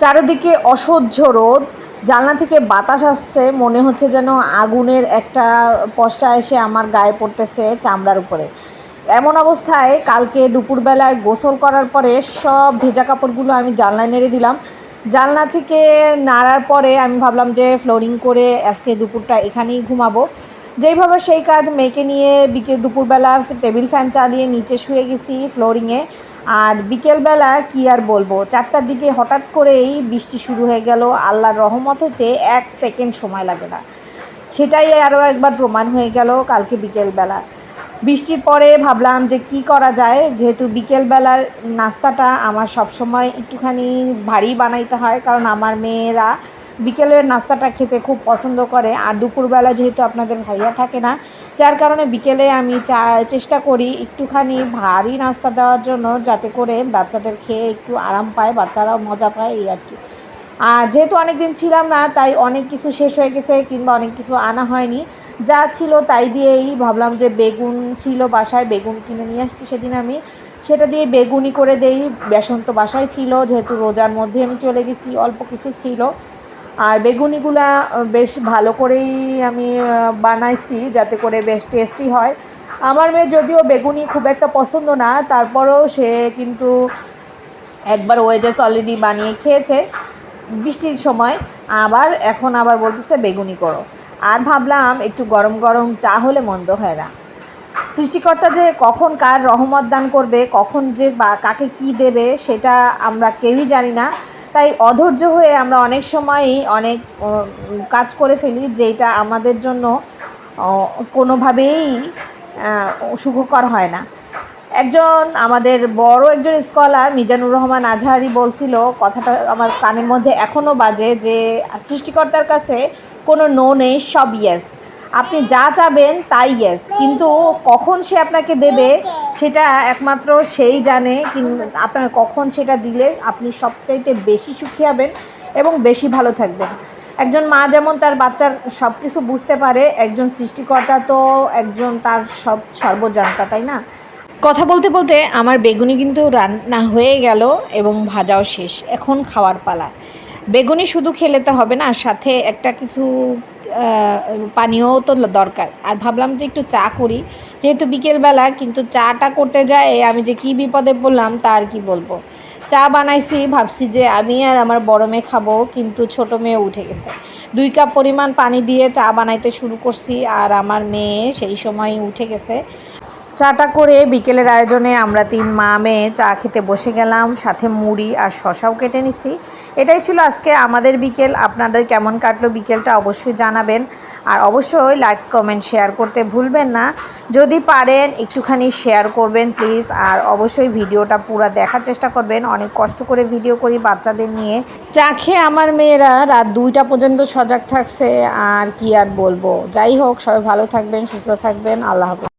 চারিদিকে অসহ্য রোদ। জানলা থেকে বাতাস আসছে, মনে হচ্ছে যেন আগুনের একটা পশটা এসে আমার গায়ে পড়তেছে চামড়ার উপরে। এমন অবস্থায় কালকে দুপুরবেলায় গোসল করার পরে সব ভেজা কাপড়গুলো আমি জানলায় নেড়ে দিলাম। জানলা থেকে নাড়ার পরে আমি ভাবলাম যে ফ্লোরিং করে আজকে দুপুরটা এখানেই ঘুমাবো। যেইভাবে সেই কাজ মেয়েকে নিয়ে বিকেল দুপুরবেলা টেবিল ফ্যান চালিয়ে নিচে শুয়ে গেছি ফ্লোরিংয়ে। আর বিকেলবেলা কি আর বলব? চারটার দিকে হঠাৎ করেই বৃষ্টি শুরু হয়ে গেল। আল্লাহর রহমত হতে এক সেকেন্ড সময় লাগে না। সেটাই আরও একবার প্রমাণ হয়ে গেল কালকে বিকেলবেলা। বৃষ্টির পরে ভাবলাম যে কি করা যায়? যেহেতু বিকেলবেলার নাস্তাটা আমার সবসময় একটুখানি ভারী বানাইতে হয়, কারণ আমার মেয়েরা বিকেলের নাস্তাটা খেতে খুব পছন্দ করে, আর দুপুরবেলা যেহেতু আপনাদের ভাইয়া থাকে না, যার কারণে বিকেলে আমি চা, চেষ্টা করি একটুখানি ভারী নাস্তা দেওয়ার জন্য যাতে করে বাচ্চাদের খেয়ে একটু আরাম পায়, বাচ্চারাও মজা পায়, এই আর কি। আর যেহেতু অনেক দিন ছিলাম না, তাই অনেক কিছু শেষ হয়ে গেছে কিংবা অনেক কিছু আনা হয়নি। যা ছিল তাই দিয়েই ভাবলাম যে বেগুন ছিল বাসায়, বেগুন কিনে নিয়ে আসছি সেদিন আমি। সেটা দিয়ে বেগুনি করে দেই, বেসন তো বাসায় ছিল, যেহেতু রোজার মধ্যে আমি চলে গেছি, অল্প কিছু ছিল। আর বেগুনিগুলা বেশ ভালো করেই আমি বানাইছি যাতে করে বেশ টেস্টি হয়। আমার মেয়ে যদিও বেগুনি খুব একটা পছন্দ না, তারপরেও সে কিন্তু একবার ওয়েজেস অলরেডি বানিয়ে খেয়েছে বৃষ্টির সময়। আবার এখন আবার বলতেছে, বেগুনি করো। আর ভাবলাম, একটু গরম গরম চা হলে মন্দ হয় না। সৃষ্টিকর্তা যে কখন কার রহমত দান করবে, কখন যে বা কাকে কি দেবে, সেটা আমরা কেউই জানি না। তাই অধৈর্য হয়ে আমরা অনেক সময়ই অনেক কাজ করে ফেলি যেটা আমাদের জন্য কোনোভাবেই সুখকর হয় না। একজন আমাদের বড় একজন স্কলার মিজানুর রহমান আজহারি বলছিল, কথাটা আমার কানের মধ্যে এখনও বাজে যে সৃষ্টিকর্তার কাছে কোনো নো নেই, সব ইয়েস আপনি যা চাবেন তাই ইয়েস কিন্তু কখন সে আপনাকে দেবে, সেটা একমাত্র সেই জানে আপনার কখন সেটা দিলে আপনি সবচাইতে বেশি সুখী হবেন এবং বেশি ভালো থাকবেন। একজন মা যেমন তার বাচ্চার সব কিছু বুঝতে পারে, একজন সৃষ্টিকর্তা তো একজন তার সব সর্বজান্তা, তাই না? কথা বলতে বলতে আমার বেগুনি কিন্তু রান্না হয়ে গেল এবং ভাজাও শেষ, এখন খাওয়ার পালা। বেগুনি শুধু খেলে তো হবে না, সাথে একটা কিছু পানীয় তো দরকার। আর ভাবলাম যে একটু চা করি। যেহেতু বিকেলবেলা, কিন্তু চাটা করতে যায়, আমি যে কি বিপদে পড়লাম তার কি বলব। চা বানাইছি, ভাবছি যে আমি আর আমার বড় মেয়ে খাব, কিন্তু ছোট মেয়ে উঠে গেছে। দুই কাপ পরিমাণ পানি দিয়ে চা বানাইতে শুরু করছি, আর আমার মেয়ে সেই সময় উঠে গেছে। চাটা করে বিকেলের আয়োজনে আমরা তিন মা মেয়ে চা খেতে বসে গেলাম, সাথে মুড়ি আর শশাও কেটে নিছি। এটাই ছিল আজকে আমাদের বিকেল। আপনাদের কেমন কাটলো বিকেলটা অবশ্যই জানাবেন। আর অবশ্যই লাইক কমেন্ট শেয়ার করতে ভুলবেন না। যদি পারেন একটুখানি শেয়ার করবেন প্লিজ আর অবশ্যই ভিডিওটা পুরো দেখার চেষ্টা করবেন। অনেক কষ্ট করে ভিডিও করি বাচ্চাদের নিয়ে। চা খেয়ে আমার মেয়েরা রাত দুইটা পর্যন্ত সজাগ থাকছে। আর কি আর বলব? যাই হোক, সবাই ভালো থাকবেন, সুস্থ থাকবেন। আল্লাহ হাফিজ।